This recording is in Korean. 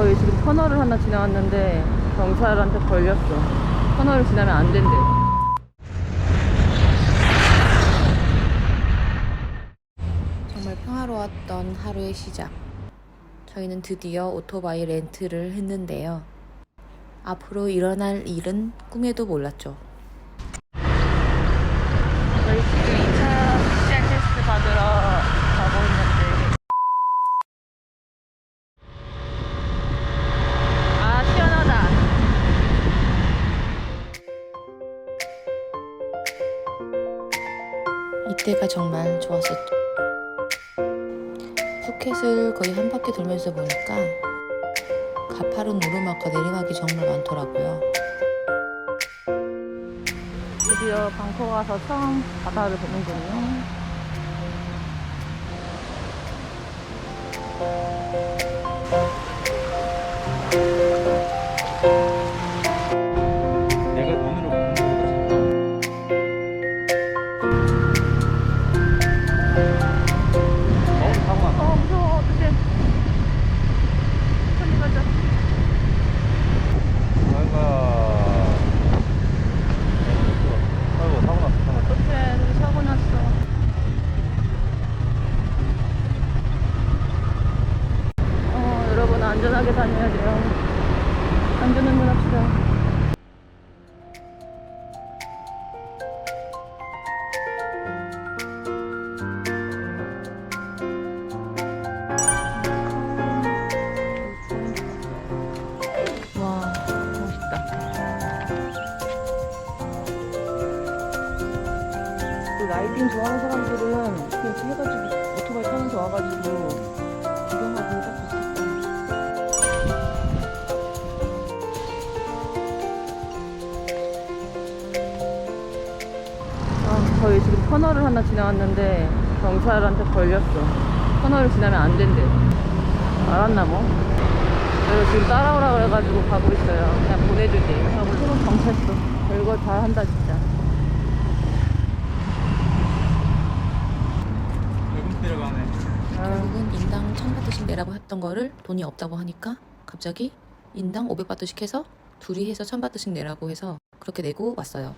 저희 지금 터널을 하나 지나왔는데 경찰한테 걸렸어. 터널을 지나면 안 된대. 정말 평화로웠던 하루의 시작. 저희는 드디어 오토바이 렌트를 했는데요. 앞으로 일어날 일은 꿈에도 몰랐죠. 이때가 정말 좋았었죠. 푸켓을 거의 한 바퀴 돌면서 보니까 가파른 오르막과 내리막이 정말 많더라고요. 드디어 방콕 와서 처음 바다를 보는군요. 안전하게 다녀야 돼요. 안전운전 합시다. 그 라이딩 좋아하는 사람들은 그냥 해가지고 오토바이 타면서 와가지고 터널을 하나 지나왔는데 경찰한테 걸렸어. 터널을 지나면 안 된대. 알았나 뭐? 그래서 지금 따라오라 그래가지고 가고 있어요. 그냥 보내주지. 하고 서로 경찰서. 별걸 다 한다 진짜. 아. 결국은 인당 1000바트씩 내라고 했던 거를 돈이 없다고 하니까 갑자기 인당 500바트씩 해서 둘이 해서 1000바트씩 내라고 해서 그렇게 내고 왔어요.